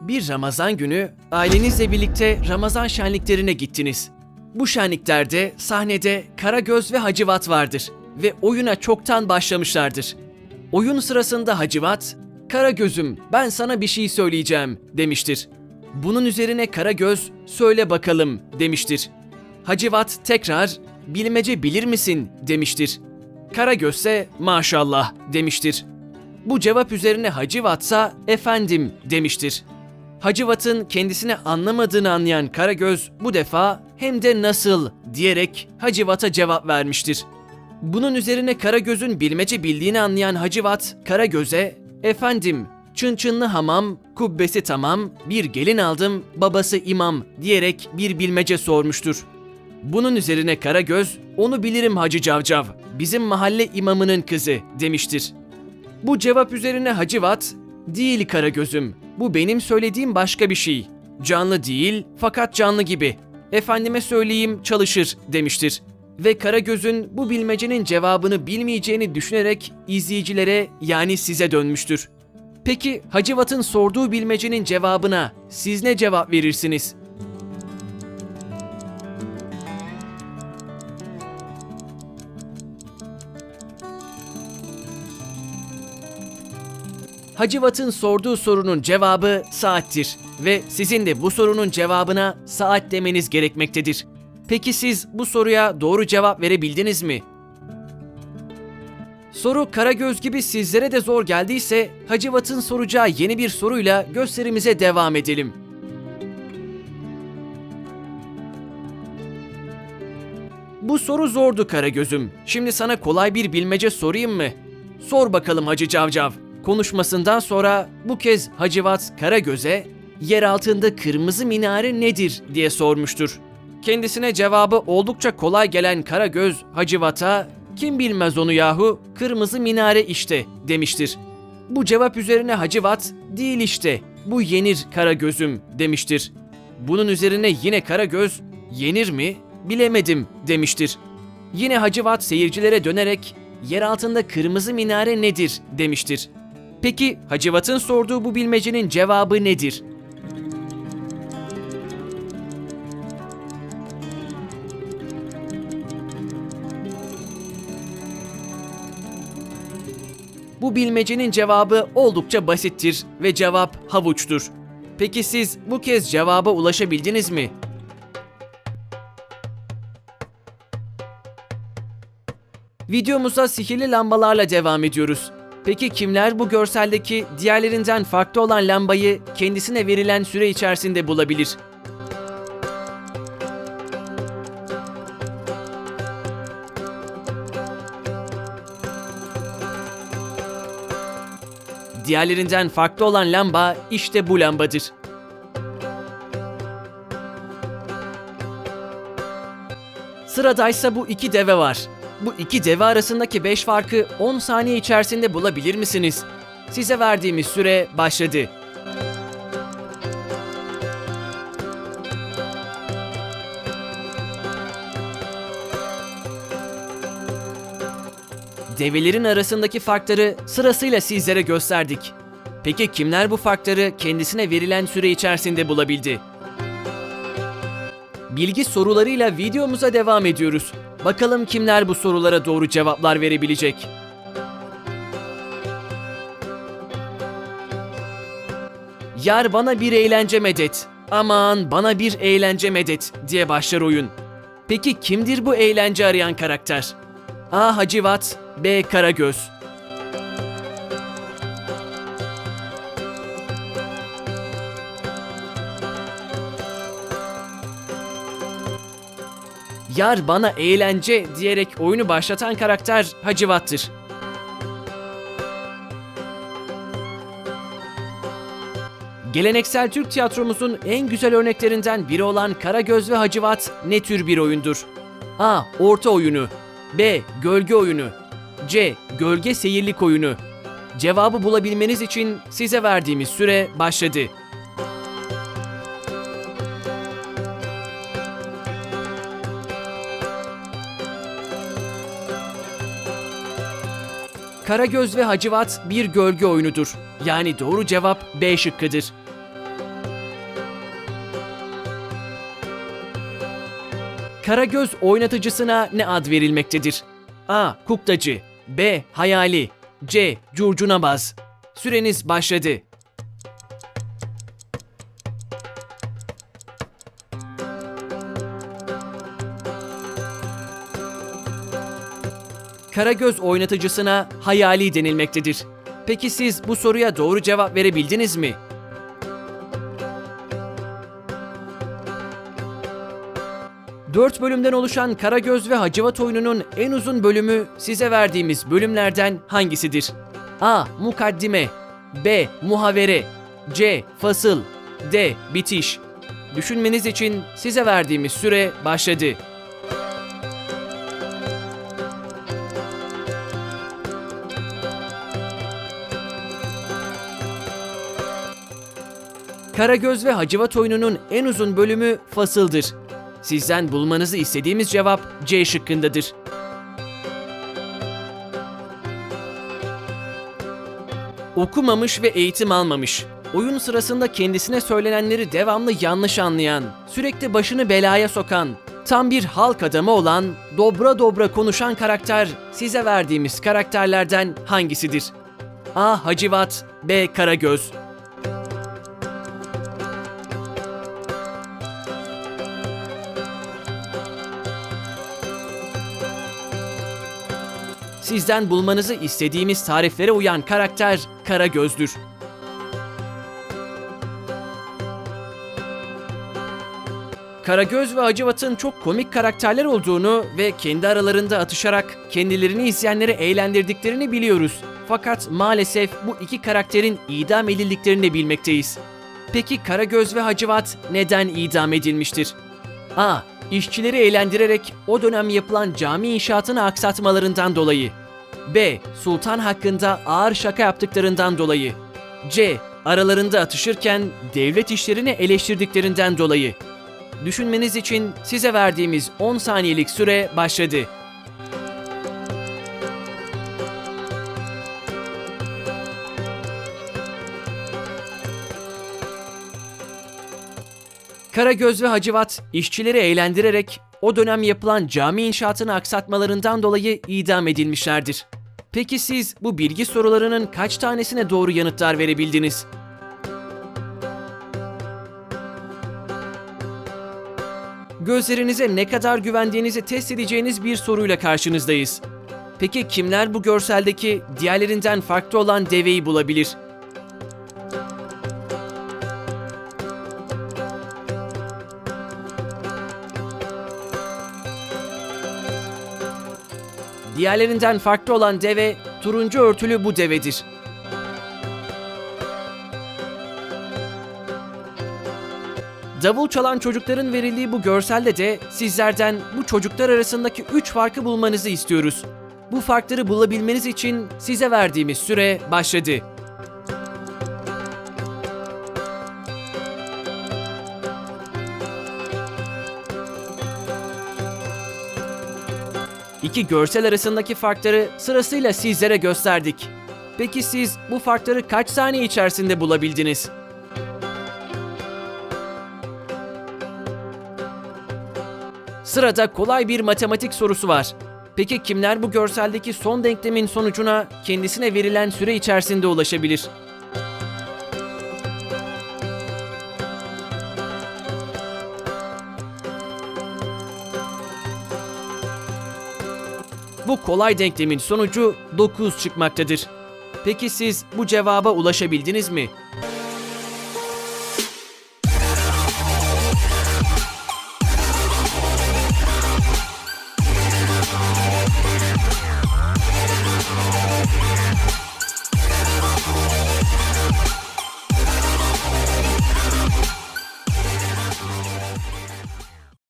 Bir Ramazan günü ailenizle birlikte Ramazan şenliklerine gittiniz. Bu şenliklerde sahnede Karagöz ve Hacivat vardır ve oyuna çoktan başlamışlardır. Oyun sırasında Hacivat, Karagöz'üm ben sana bir şey söyleyeceğim demiştir. Bunun üzerine Karagöz söyle bakalım demiştir. Hacivat tekrar bilmece bilir misin demiştir. Karagöz ise maşallah demiştir. Bu cevap üzerine Hacivatsa efendim demiştir. Hacivat'ın kendisini anlamadığını anlayan Karagöz bu defa hem de nasıl diyerek Hacivat'a cevap vermiştir. Bunun üzerine Karagöz'ün bilmece bildiğini anlayan Hacivat Karagöz'e efendim çın çınlı hamam, kubbesi tamam, bir gelin aldım, babası imam diyerek bir bilmece sormuştur. Bunun üzerine Karagöz, onu bilirim Hacı Cavcav, bizim mahalle imamının kızı demiştir. Bu cevap üzerine Hacivat, değil Karagöz'üm, bu benim söylediğim başka bir şey. Canlı değil fakat canlı gibi. Efendime söyleyeyim çalışır demiştir. Ve Karagöz'ün bu bilmecenin cevabını bilmeyeceğini düşünerek izleyicilere yani size dönmüştür. Peki Hacivat'ın sorduğu bilmecenin cevabına siz ne cevap verirsiniz? Hacivat'ın sorduğu sorunun cevabı saattir ve sizin de bu sorunun cevabına saat demeniz gerekmektedir. Peki siz bu soruya doğru cevap verebildiniz mi? Soru Karagöz gibi sizlere de zor geldiyse Hacivat'ın soracağı yeni bir soruyla gösterimize devam edelim. Bu soru zordu Karagöz'üm. Şimdi sana kolay bir bilmece sorayım mı? Sor bakalım Hacı Cavcav. Konuşmasından sonra bu kez Hacivat Karagöz'e yer altında kırmızı minare nedir diye sormuştur. Kendisine cevabı oldukça kolay gelen Karagöz Hacivat'a kim bilmez onu yahu kırmızı minare işte demiştir. Bu cevap üzerine Hacivat değil işte bu yenir Karagöz'üm demiştir. Bunun üzerine yine Karagöz yenir mi bilemedim demiştir. Yine Hacivat seyircilere dönerek yer altında kırmızı minare nedir demiştir. Peki Hacivat'ın sorduğu bu bilmecenin cevabı nedir? Bu bilmecenin cevabı oldukça basittir ve cevap havuçtur. Peki siz bu kez cevaba ulaşabildiniz mi? Videomuza sihirli lambalarla devam ediyoruz. Peki kimler bu görseldeki diğerlerinden farklı olan lambayı kendisine verilen süre içerisinde bulabilir? Diğerlerinden farklı olan lamba işte bu lambadır. Sıradaysa bu iki deve var. Bu iki deve arasındaki 5 farkı 10 saniye içerisinde bulabilir misiniz? Size verdiğimiz süre başladı. Develerin arasındaki farkları sırasıyla sizlere gösterdik. Peki kimler bu farkları kendisine verilen süre içerisinde bulabildi? Bilgi sorularıyla videomuza devam ediyoruz. Bakalım kimler bu sorulara doğru cevaplar verebilecek? Yar bana bir eğlence medet. Aman bana bir eğlence medet diye başlar oyun. Peki kimdir bu eğlence arayan karakter? A. Hacivat B. Karagöz Yar bana eğlence diyerek oyunu başlatan karakter Hacivat'tır. Geleneksel Türk tiyatromuzun en güzel örneklerinden biri olan Karagöz ve Hacivat ne tür bir oyundur? A. Orta oyunu B. Gölge oyunu C. Gölge seyirlik oyunu Cevabı bulabilmeniz için size verdiğimiz süre başladı. Karagöz ve Hacivat bir gölge oyunudur. Yani doğru cevap B şıkkıdır. Karagöz oynatıcısına ne ad verilmektedir? A. Kuklacı B. Hayali C. Curcunabaz Süreniz başladı. Karagöz oynatıcısına hayali denilmektedir. Peki siz bu soruya doğru cevap verebildiniz mi? Dört bölümden oluşan Karagöz ve Hacivat oyununun en uzun bölümü size verdiğimiz bölümlerden hangisidir? A. Mukaddime B. Muhavere C. Fasıl D. Bitiş Düşünmeniz için size verdiğimiz süre başladı. Karagöz ve Hacivat oyununun en uzun bölümü fasıldır. Sizden bulmanızı istediğimiz cevap C şıkkındadır. Okumamış ve eğitim almamış. Oyun sırasında kendisine söylenenleri devamlı yanlış anlayan, sürekli başını belaya sokan, tam bir halk adamı olan, dobra dobra konuşan karakter size verdiğimiz karakterlerden hangisidir? A. Hacivat B. Karagöz Sizden bulmanızı istediğimiz tariflere uyan karakter Karagöz'dür. Karagöz ve Hacivat'ın çok komik karakterler olduğunu ve kendi aralarında atışarak kendilerini izleyenleri eğlendirdiklerini biliyoruz. Fakat maalesef bu iki karakterin idam edildiklerini de bilmekteyiz. Peki Karagöz ve Hacivat neden idam edilmiştir? A. İşçileri eğlendirerek o dönem yapılan cami inşaatını aksatmalarından dolayı. B. Sultan hakkında ağır şaka yaptıklarından dolayı. C. Aralarında atışırken devlet işlerini eleştirdiklerinden dolayı. Düşünmeniz için size verdiğimiz 10 saniyelik süre başladı. Karagöz ve Hacivat işçileri eğlendirerek o dönem yapılan cami inşaatını aksatmalarından dolayı idam edilmişlerdir. Peki siz bu bilgi sorularının kaç tanesine doğru yanıtlar verebildiniz? Gözlerinize ne kadar güvendiğinizi test edeceğiniz bir soruyla karşınızdayız. Peki kimler bu görseldeki diğerlerinden farklı olan deveyi bulabilir? Diğerlerinden farklı olan deve turuncu örtülü bu devedir. Davul çalan çocukların verildiği bu görselde de sizlerden bu çocuklar arasındaki 3 farkı bulmanızı istiyoruz. Bu farkları bulabilmeniz için size verdiğimiz süre başladı. İki görsel arasındaki farkları sırasıyla sizlere gösterdik. Peki siz bu farkları kaç saniye içerisinde bulabildiniz? Sırada kolay bir matematik sorusu var. Peki kimler bu görseldeki son denklemin sonucuna kendisine verilen süre içerisinde ulaşabilir? Bu kolay denklemin sonucu 9 çıkmaktadır. Peki siz bu cevaba ulaşabildiniz mi?